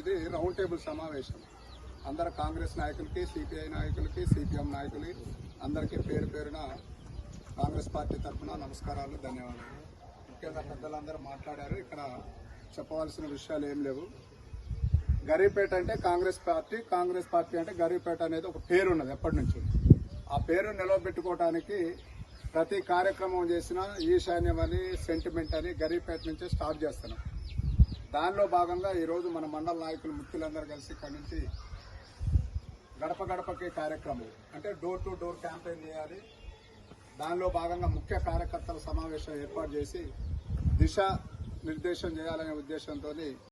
ఇది round table సమావేశం. అందరు కాంగ్రెస్ నాయకులకి సిపిఐ నాయకులకి సిపిఎం నాయకులకి అందరికీ పేరు పేరున కాంగ్రెస్ పార్టీ తరఫున నమస్కారాలు ధన్యవాదాలు. ముఖ్యంగా పెద్దలందరూ మాట్లాడారు. ఇక్కడ చెప్పవలసిన విషయాలు ఏం లేవు. గరీపేట అంటే కాంగ్రెస్ పార్టీ కాంగ్రెస్ పార్టీ అంటే గరీపేట అనేది ఒక పేరు ఉన్నది ఎప్పటి నుంచి ఆ పేరు నిలవబెట్టుకోవడానికి ప్రతి కార్యక్రమం చేసినా ఈశాన్యం అని సెంటిమెంట్ అని గరీపేట నుంచే స్టార్ట్ చేస్తున్నాం. దానిలో భాగంగా ఈరోజు మన మండల నాయకులు ముఖ్యులందరూ కలిసి ఇక్కడి నుంచి గడప గడపకి కార్యక్రమం. అంటే డోర్ టు డోర్ క్యాంపెయిన్ చేయాలి. దానిలో భాగంగా ముఖ్య కార్యకర్తల సమావేశం ఏర్పాటు చేసి దిశ నిర్దేశం చేయాలనే ఉద్దేశంతో